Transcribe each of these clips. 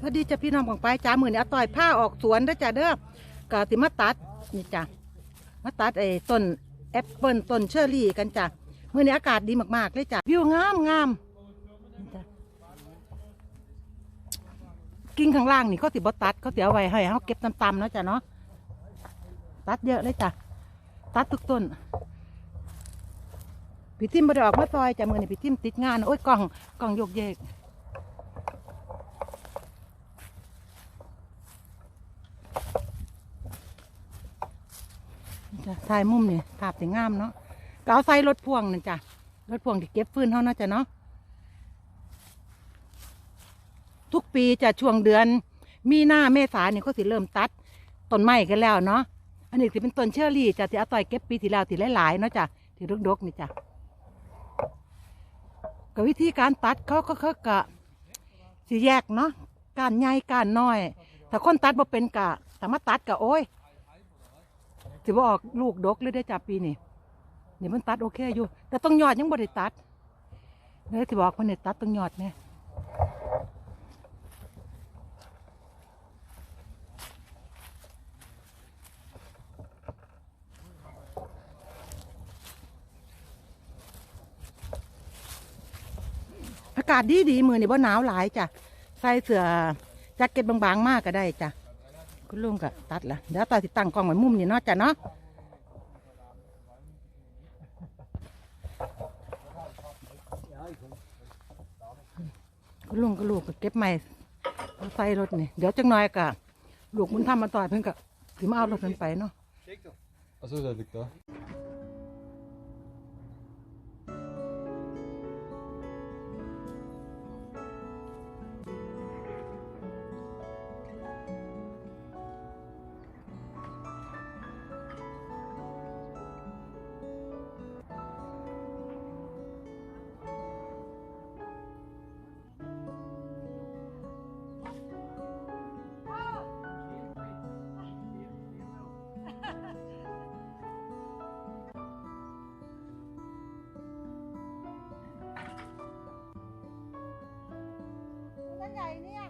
พอดีจะพี่น้องของไปจ้ามือนี่อาต่อยผ้าออกสวนเด้อจ้าเด้อก็สิมาตัดนี่จ้ะมาตัดไอ้ต้นแอปเปิลต้นเชอร์รี่กันจ้ะมือนี้อากาศดีมากๆเลยจ้ะวิวงามงามกิ่งข้างล่างนี่เขาสิบตัดเขาเสิเอาไว้ให้เขาเก็บตำๆเนาะจ้ะเนาะตัดเยอะเลยจ้ะตัดทุกต้นพี่ทิมบ่ได้ออกมาซอยจ้ะมือนี่พี่ทิมติดงานโอ้ยกล้องกล้องโยกเยก จ้ะถ่ายมุมนี่ภาพสวยงามเนาะก็เอาใส่รถพ่วงนั่นจ้ะ รถพ่วงที่เก็บฟืนเขาเนาะจ้ะเนาะ ทุกปีจะช่วงเดือน มีหน้าเมษาเนี่ยเขาสิเริ่มตัดต้นไม้กันแล้วเนาะ อันนี้สิเป็นต้นเชอร์รี่จ้ะที่อาต่อยเก็บปีที่แล้วที่หลายๆเนาะจ้ะที่รกๆนี่จ้ะก็วิธีการตัดเขาก็เขากะสิแยกเนาะการใหญ่การน้อย ถ้าคนตัดบ่เป็นกะสามารถตัดกะโอ้ย ถือว่าออกลูกดกเลยได้จ้าปีนี่นี่มันตัดโอเคอยู่ แต่ต้องยอดยังบ่ได้ตัดเลยที่บอกมันเนี่ยตัดต้องยอดเนี่ยอากาศดีดีมือนี่บ่หนาวหลายจ้ะใส่เสื้อแจ็คเก็ตบางๆมากก็ได้จ้ะ คุณลุงก็ตัดละเดี๋ยวตาติดตั้งกล้องไว้มุมนี่เนาะจ้ะเนาะคุณลุงก็ลูกก็เก็บใหม่เอาใส่รถนี่เดี๋ยวจังหน่อยก็ลูกมันทำมาต่อยเพิ่นก็ถือมาเอารถเพิ่นไปเนาะ Achso, der liegt da. ใหญ่เนี่ย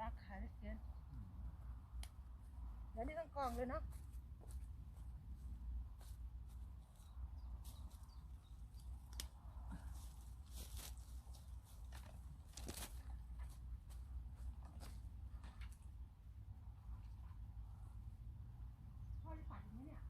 อาพูดที่จะอาขายได้เสียเดี๋ยวนี้ต้องกองเลยเนาะพ่อได้ปัดอย่างนี้เนี่ย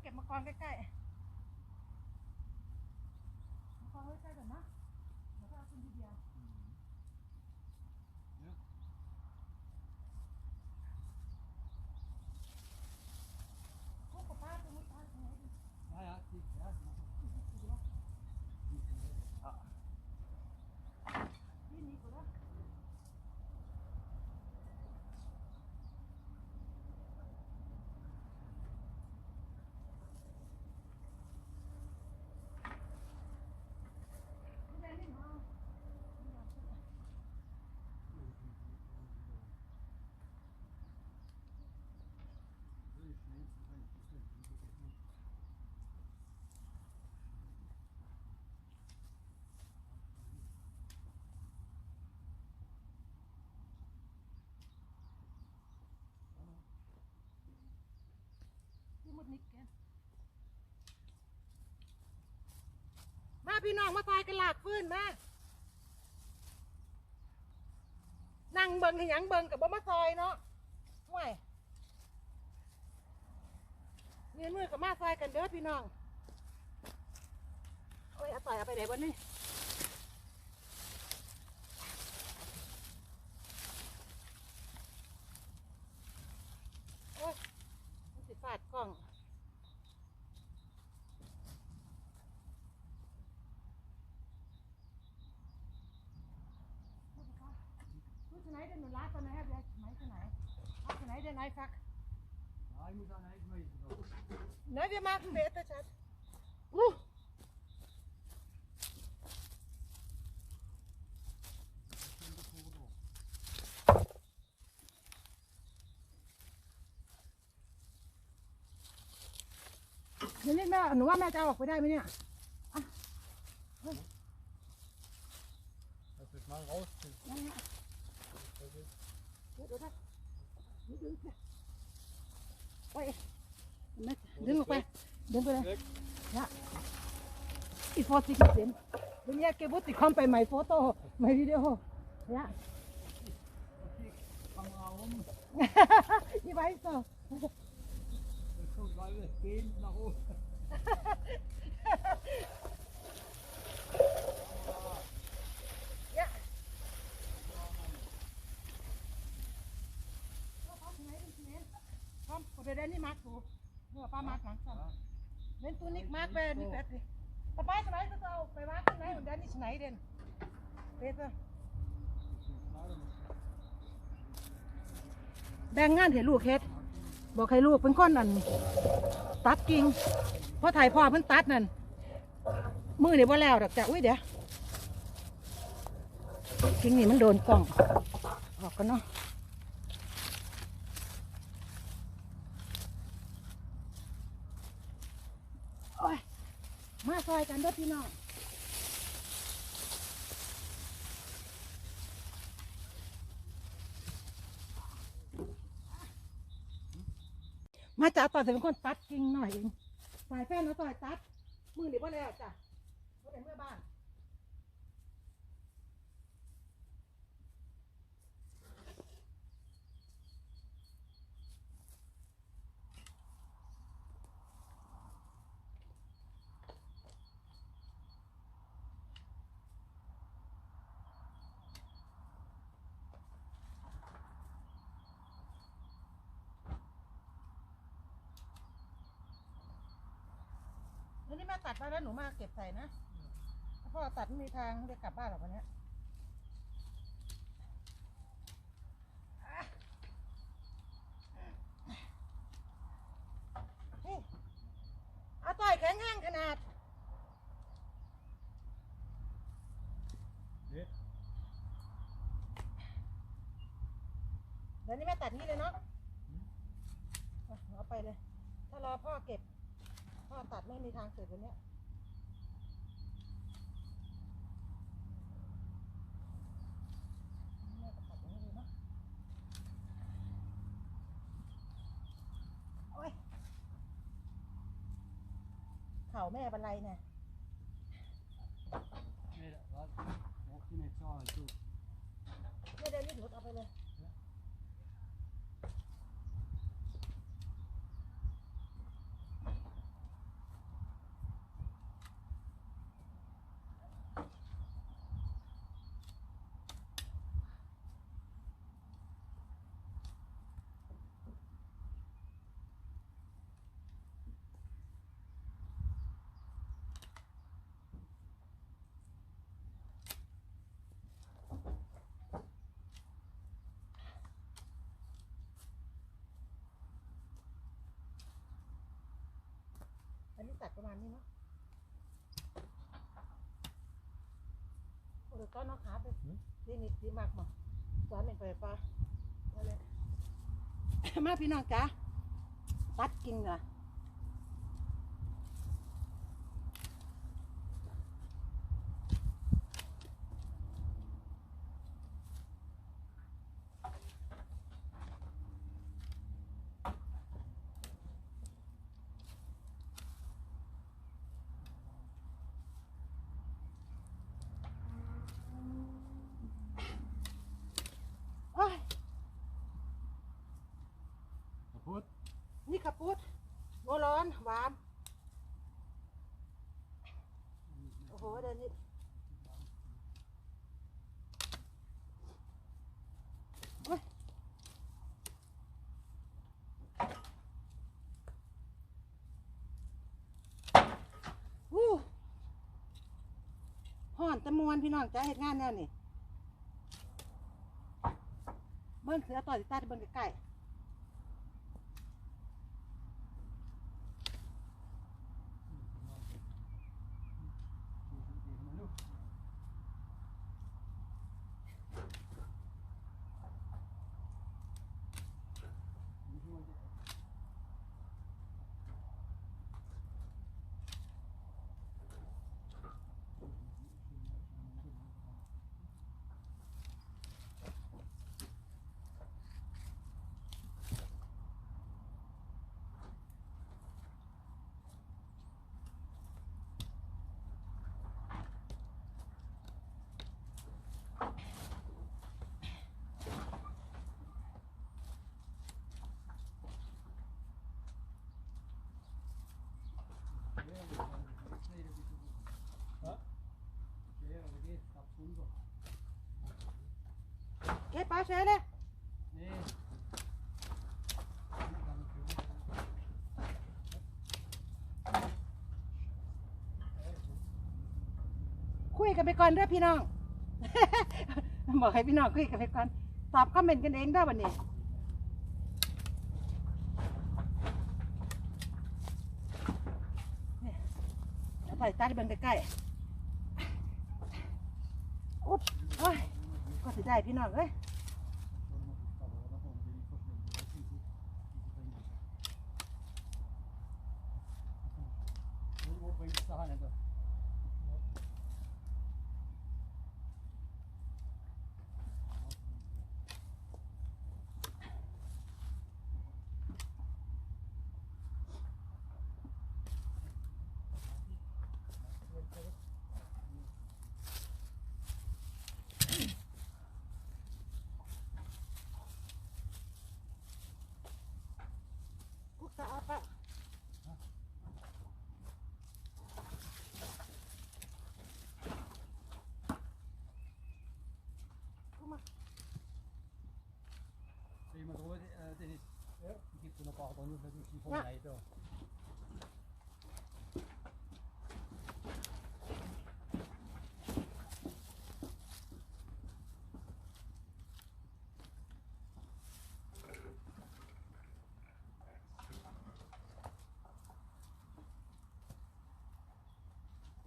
เดี๋ยวเก็บมากองใกล้ๆมากองใกล้ๆก่อนนะเดี๋ยวก็เอาขึ้นทีเดียวโอ้กับป้าตรงนี้ป้าตรงไหนดิ Ja, ja, die, ja, die machen พี่น้องมาตายกันหลากฟื้นมานั่งเบิ่งที่ยังเบิ่งกับบ่มาซอยเนาะห่วยเงินมือกับมาซอยกันเด้อพี่น้องโอ้ยเอาต่อยเอาไปไหนวะนี่โอ้ยมันสิฟาดกล้อง Hoe zijn hij er nu later naar hebben? Mij van hij. Wat zijn hij er nou vaak? Nein, muss an eins mehr. Nee, wir machen beter, Schatz. Oeh. เดี๋ยวนี้แม่หนูว่าแม่จะ เอาออกไปได้ไหมเนี่ย Das ist mal rausziehen. เดี๋ยวเดี๋ยวนะดึงดึงไปไม่ดึงออกไปดึงไปเลย Weg. Ja. Ich wollte dich nicht sehen. Wenn ihr gewusst, ich komme bei mein Foto, mein Video. Ja. Kamera um. ich weiß doch. Das kommt alles gehen nach oben. Komm, oder der nicht mag du. Nur ein paar Mark langsam. Wenn du nicht magst, wäre nicht fertig. Dabei schneidest du auch bei Marken rein und dann nicht schneiden. Besser. แบ่งงานให้ลูกเฮ็ดบอกให้ลูกเป็นคนนั่นตัดกิ่งเพราะถ่ายพ่อเพิ่นตัดนั่นมือนี่บ่แล้วดอกจ้ะอุ้ยเดี๋ยวกิ่งนี่มันโดนกล่องออกกันเนาะโอ้ยมาซอย กันเด้อพี่น้องมาจ้าต่อยเป็นคนตัดกิ่งหน่อยเองสายแฟนเราต่อยตัดมือหรือว่าแล้วจ้ะบ่ได้เมื่อบ้าน มาแล้วหนูมาเก็บใส่นะถ้าพ่อตัดไม่มีทางได้กลับบ้านหรอกวันเนี้ยนี่เอาต่อยแข็งแห้งขนาด Nee. เดี๋ยวนี้แม่ตัดนี่เลยเนาะเอาเอาไปเลย ถ้ารอพ่อเก็บ พ่อตัดไม่มีทางเสร็จวันเนี้ยแม่ก็ตัดอย่างนี้เลยเนาะโอ๊ยเข่า แม่เป็นไรเนี่ย Nee, was? Braucht die nicht zahlen. Du. ไม่ได้รีบหลุดเอาไปเลย อันนี้ตัดประมาณนี้เนาะโอ้เดี๋ยวต้อนน้องขาไปนี่นี่ดีมากมั้งสอนเป็นไปปะมาเลยมาพี่น้องจ้าตัดกิ่งเหรอ นี่ขับปุดโมร้อนหวาน โอ้โหเดี๋ยวนี้วู้ห่อนตะมวนพี่น้องจ้าเหตุงานแนวนี่เบิ้งเสือต่อสิตาเบิ้งใก เก็บปลาเฉยเลยคุยกันไปก่อนเด้อพี่น้อง บอกให้พี่น้องคุยกันไปก่อน ตอบคอมเมนต์กันเองได้วันนี้เนี่ยเอาไปตัดเบิ่งใกล้ๆอุ๊ดโอ้ยก็สิได้พี่น้องเอ้ย 我给你吃了饭再 maar door, eh, dit is, ja, ik heb toen een paar dan dat is die van Ja. mij toch.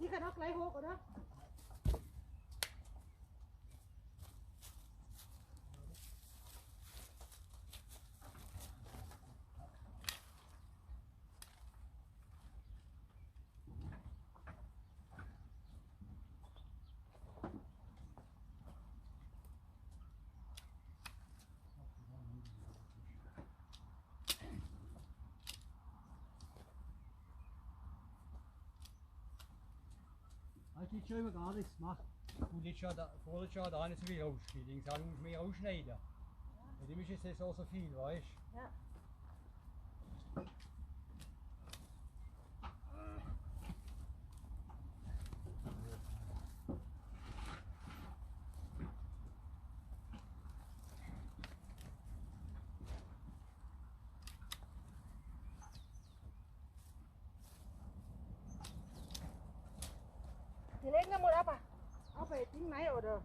นี่กระดอกไหลหกอะเนาะ Als je schön gar nichts macht, du jetzt schon da, vor der schon da nicht so viel rausschneiden. Ich sage, du musst mehr rausschneiden. Weil dem ist jetzt nicht so, so viel, weißt du? Ja. Die legen wir mal ab. Ding rein, oder?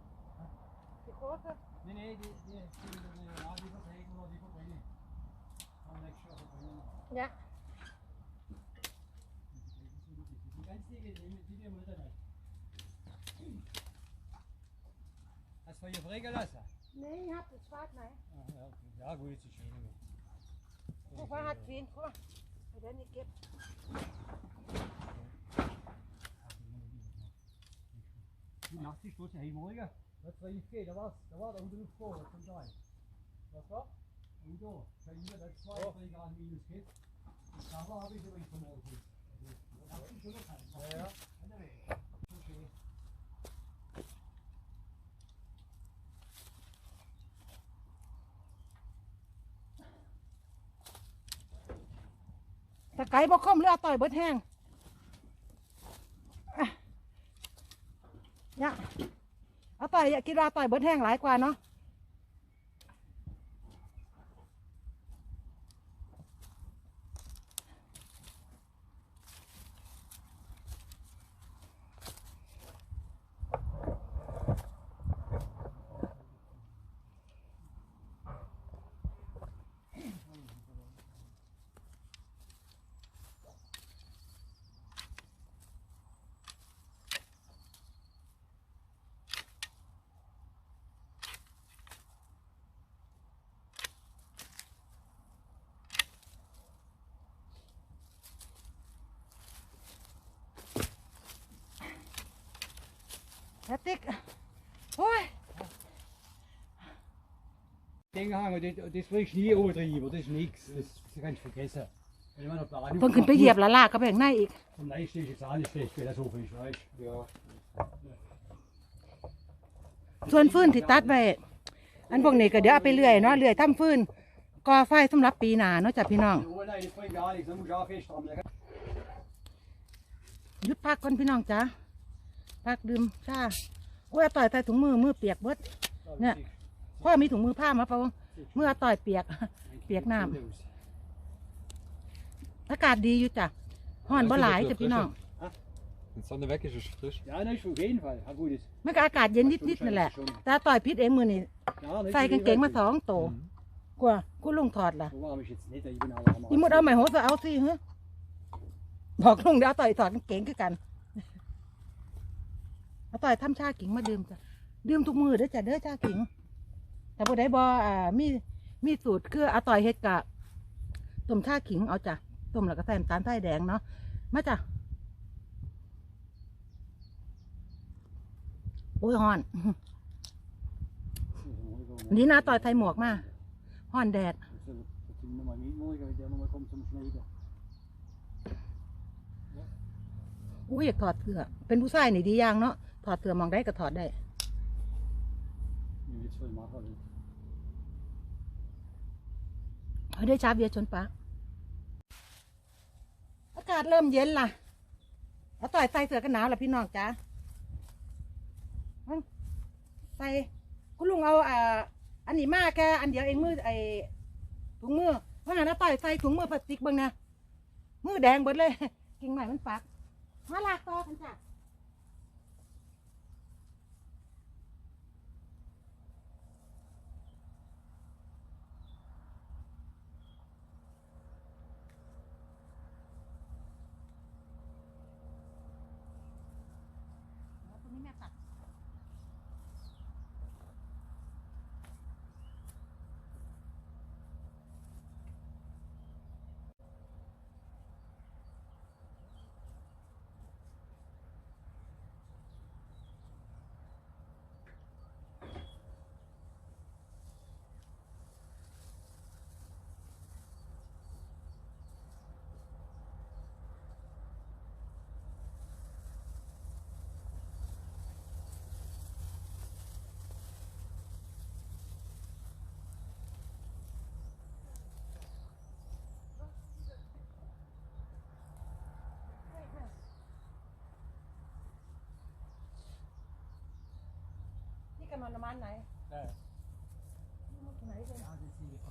Die große? Nee, nee, die, die, die, die, die verträgen oder die verbrennen. Kann nächstes Jahr verbrennen. Ja. Die ganz dicke, die, wir nicht rein. Hast du hier verregeln lassen? Nee, ich hab das Fahrt rein. Ah, ja, okay. ja gut, jetzt ist schön. Mal, hat wen, guck mal. Hat er nicht gibt. Die Nacht ist bloß hey morgen. Was soll ich gehen? Da war's, da war der Udo noch vor, das kommt rein. Was war? Udo, kann ich mir das zwei, oh. wenn ich an Minus geht. Das Cover habe ich übrigens von morgen. Also, das hab ich schon noch keinen. Ja, ja. Okay. สกายบ่คมหรืออาต่อยเบิดแห้งอะ เนี่ยเอาต่อยกีฬาต่อยเบิร์ดแห้งหลายกว่าเนาะ แพตติกโอ้ย Ding hangen, dit, dit vliegt niet overdreven, dat is niks. Dat is, dat kan je vergessen. En dan op de เพิ่งขึ้นไปเหยียบละลากกับแบ่งในอีก Vom Leicht ist jetzt auch nicht schlecht, weil das so viel Fleisch. Ja. ส่วนฟืนที่ตัดไว้อันพวกนี้ก็เดี๋ยวเอาไปเลื่อยเนาะเลื่อยทำฟืนก่อไฟสำหรับปีหน้าเนาะจ้ะพี่น้อง Oh nein, das bringt gar nichts, dann muss ich auch fest haben. หยุดพักก่อนพี่น้องจ้า พักดื่มชาโอ้ยอาต่อยใส่ถุงมือมือเปียกเบิด Ja. พ่อมีถุงมือผ้ามาเปล่าเมื่ออาต่อยเปียก เปียกน้ำอากาศดีอยู่จ้ะห้อนบ่หลายจ้ะพี่น้อง Wenn die Sonne weg ist, ist es frisch. Ja, das ist auf jeden Fall. Ja, gut, das, มันก็อากาศเย็นนิดๆนั่นแหละ แต่อาต่อยพิษเองมือนี่ ja, das ใส่กางเกงมาสองโตวกว่ากูลุงถอดล่ะ So warm ist jetzt nicht, ich bin aber am อีมุดเอาไหมโหสเอาสิเฮ้บอกลุงเดี๋ยวอาต่อยถอดกางเกงคือกัน อาต่อยทำชาขิงมาดื่มจ้ะดื่มทุกมือเด้อจ้ะเด้อชาขิง แต่บ่ได้บ่อ่ามีมีสูตรคืออาต่อยเฮ็ดกะต้มชาขิงเอาจ้ะต้มแล้วก็ใส่น้ำตาลใส่แดงเนาะมาจ้ะโอ้ยฮอนนี่นะต่อยไทยหมวกมาฮอนแดดอุ้ยอยากถอดเสื้อเป็นผู้ชายนี่ดีอย่างเนาะ ถอดเสื้อมองได้ก็ถอดได้ Ich will jetzt voll machen. เอาได้ชาเบียร์ชนปะอากาศเริ่มเย็นล่ะ เอาต่อยใส่เสื้อกันหนาวล่ะพี่น้องจ้าเอาใส่คุณลุงเอาอ่าอันนี้มาแค่อันเดียวเองมือไอ้ถุงมือว่างั้นเอาต่อยใส่ถุงมือพลาสติกเบ้างนะมือแดงเบิดเลยกิ่งใหม่มันปักมาลากต่อกันจ้ะ กันมาประมันไหนได้ไหนเป็นแม่ดึงผิดข้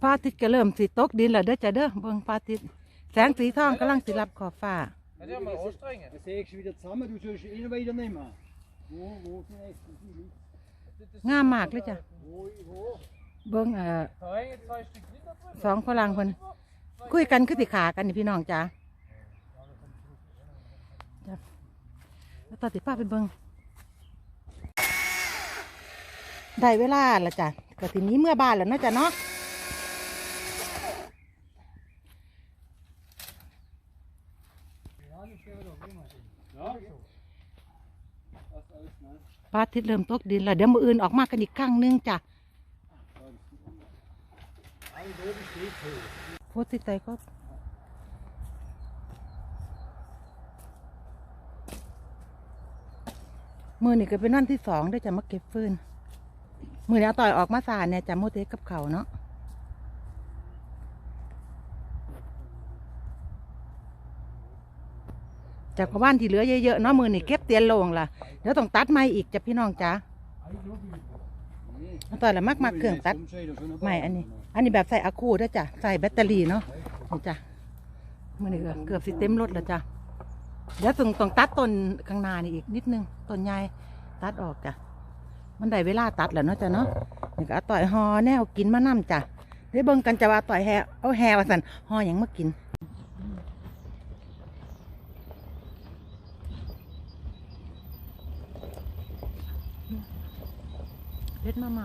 พระอาทิตย์ก็เริ่มสิตกดินแล้วเด้อจ้ะเด้อเบิ่งพระอาทิตย์แสงสีทองกำลังสิรับขอบฟ้า Kan je maar opstrengen? Dan zeg ik ze weer samen, du sollst één wieder nehmen. Wo, wo sind echt die Leute? งามมากเลยจ้ะ Wo, wo? เบิ่งเอ่อ Da hängen zwei Stück Gitter drin. สองฝรั่งเพิ่นคุยกันคือสิขากันนี่พี่น้องจ้ะจ้ะแล้วตอนสิป้าไปเบิ่งได้เวลาและจ้ะก็สิหนี้เมื่อบ้านแล้วเนาะจ้ะเนาะ Ja, das ist alles, ne? พระอาทิตย์เริ่มตกดินแล้วเดี๋ยวมืออื่นออกมากันอีกครั้งนึงจ้ะโพสต์ติดใจก็มือนี่ก็เป็นวันที่สองได้จะมาเก็บฟืนมือนี้เอาต่อยออกมาสานเนี่ยจะโมเตกับเขาเนาะ จากบ้านที่เหลือเยอะๆเนาะมือนี่เก็บเตียนโลงล่ะเดี๋ยวต้องตัดไม้อีกจ้ะพี่น้องจ้าต่อยละมากมากๆเครื่องตัดไม่อันนี้ อันนี้แบบใส่อะคูด้วยจ้ะใส่แบตเตอรี่เนาะนี่จ้ะมันนี่เกือบสิเต็มรถแล้วจ้ะเดี๋ยวต้องต้องตัดต้นข้างหน้านี่อีกนิดนึงต้นใหญ่ตัดออกจ้ะมันได้เวลาตัดแล้วเนาะจ้ะเนาะนี่ก็ต่อยหอแนวกินมานํจ้ะได้เบิ่งกันจะว่าต่อยแฮเอาแฮว่าสันหออย่างมากิน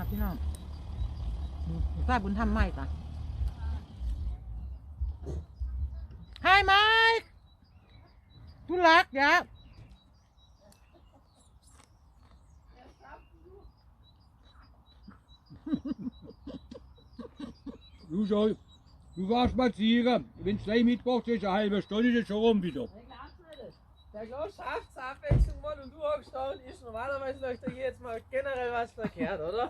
พชรมามาพี่น้องใต้บุญทำไม่จ้ะ Hi Mike ทุลักยะ Du soll, du warst spazieren. Wenn es gleich mitbraucht, ist eine halbe Stunde ist schon rum wieder. Der Klaus schafft es Abwechslung mal und du hockst da und isst. Normalerweise läuft da hier jetzt mal generell was verkehrt, oder?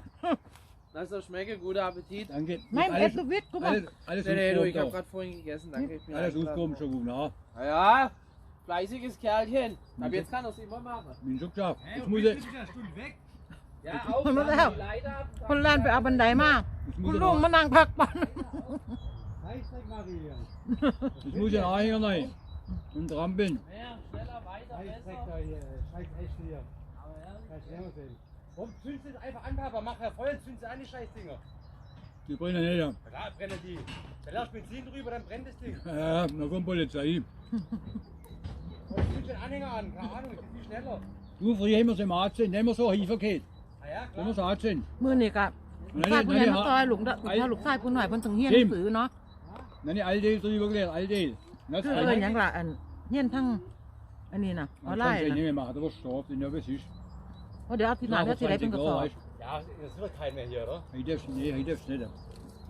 Also schmecke, guter Appetit. Danke. ไม่เอ็ด Alles, ลูกวิทย์กูบอก alles, alles Nee, nee, du, ich habe aufgehoben. gerade vorhin gegessen, danke. Ich bin Alles eingeladen aufgehoben schon gut, na. worden. Na ja, fleißiges Kerlchen. Aber Mhm. jetzt kann er es immer machen. Bin schon geschafft. Jetzt muss ich, Ja, auch Hol mal dann her. die Leiter ab. คนแล่นไปเอาบันไดมา jetzt คุณ muss ลุง ich, มานั่งพักปัน jetzt muss ich Anhänger rein. Und trampeln. Mehr, schneller, weiter, besser. Aber ehrlich. Warum zündest du es einfach an, Papa? Mach ja Feuer und zündest an die Scheißdinger. Die brennen nicht. Ja, Klar brennen die. Da lässt Benzin drüber, dann brennt das Ding. Ja, da kommt Polizei. Und zündest den Anhänger an. Keine Ahnung, das ist viel schneller. Du, früher haben wir es im Arzt sind, nehmen wir so hinverkehrt. Ah ja, Wenn wir klar. es Arzt sind. มือนี่กะลูกชายผู้ใหญ่มาต่อยลูกเด้อลูกชายลูกชายผู้หน่อยเพิ่นถึงเฮียนหนังสือเนาะ Nein, die alte drüber gelehrt, alte. Das คือเอิ้นหยังล่ะอันเฮียนทั้งอันนี้น่ะออน Das ไล kannst น์ du น่ะ nicht mehr machen, der starb, den ja was ist. เพราะเดี๋ยวเอาที่หน้าเดี๋ยวสิได้เป็นกระสอบ Ja, das wird kein mehr hier, oder? Ich darf's, nee, ich darf's nicht.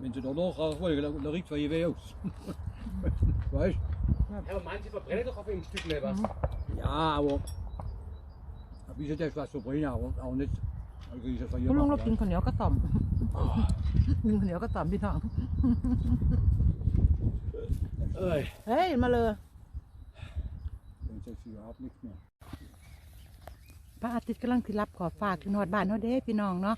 Wenn sie da nachfolgen, dann, dann riecht es von weh aus. weißt Ja, aber manche verbrennen doch auf einem Stück nicht was. Ja, aber. Ein bisschen das was verbrennen, aber auch nicht. Also ist es von คุณลุงเรา jemandem. กินข้าวเหนียวกระต่อมกินข้าวเหนียวกระต่อมพี่น้อง Ey. เฮ้ยมาเลย Dann sagst du überhaupt nichts mehr. พระอาทิตย์กำลังสิรับขอบฟ้าขึ้นฮอดบ้านเฮาเด้พี่น้องเนาะ